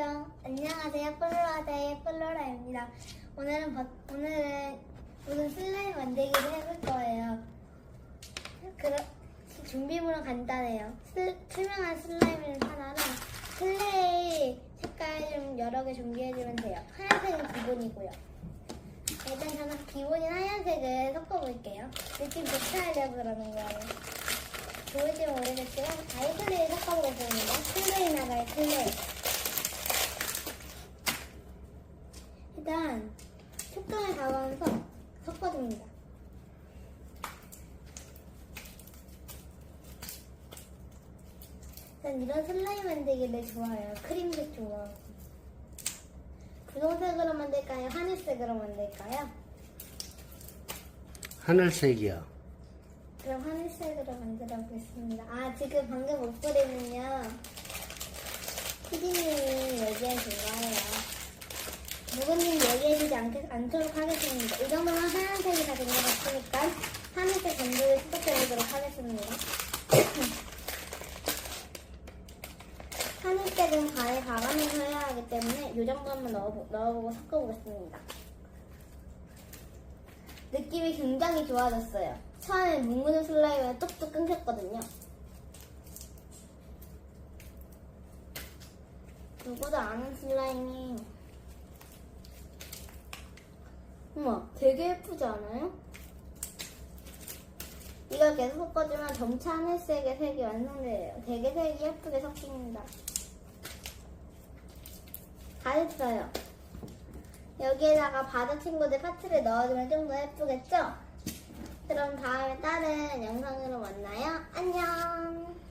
안녕하세요. 플로라데의 플로라입니다. 오늘은 버- 오늘은 무슨 슬라임 만들기를 해볼 거예요. 그러, 준비물은 간단해요. 슬- 투명한 슬라임을 하나랑 클레이 색깔 좀 여러 개 준비해주면 돼요. 하얀색은 기본이고요. 일단 저는 기본인 하얀색을 섞어볼게요. 느낌 좋게 하려고 그러는 거예요. 보일지 모르겠지만 아이클레이 섞어보겠습니다. 클레이 나가요, 클레이. 일단 촉감을 잡아서 섞어줍니다. 난 이런 슬라임 만들기를 좋아해요. 크림색 좋아. 분홍색으로 만들까요? 하늘색으로 만들까요? 하늘색이요. 그럼 하늘색으로 만들어 보겠습니다. 아, 지금 방금 목소리는요. 피디님이 얘기해준 거예요. 누구님 얘기해주지 않, 않도록 하겠습니다. 이 정도면 하얀색이 다된것 같으니까 하늘색 전부를 시작해보도록 하겠습니다. 하늘색은 가에 가가면서 해야 하기 때문에 이 정도만 넣어보, 넣어보고 섞어보겠습니다. 느낌이 굉장히 좋아졌어요. 처음에 뭉근한 슬라임은 뚝뚝 끊겼거든요. 누구도 아는 슬라임이 우와 되게 예쁘지 않아요? 이걸 계속 섞어주면 점차 하늘색의 색이 완성돼요. 되게 색이 예쁘게 섞입니다. 다 됐어요. 여기에다가 바다 친구들 파트를 넣어주면 좀 더 예쁘겠죠? 그럼 다음에 다른 영상으로 만나요. 안녕!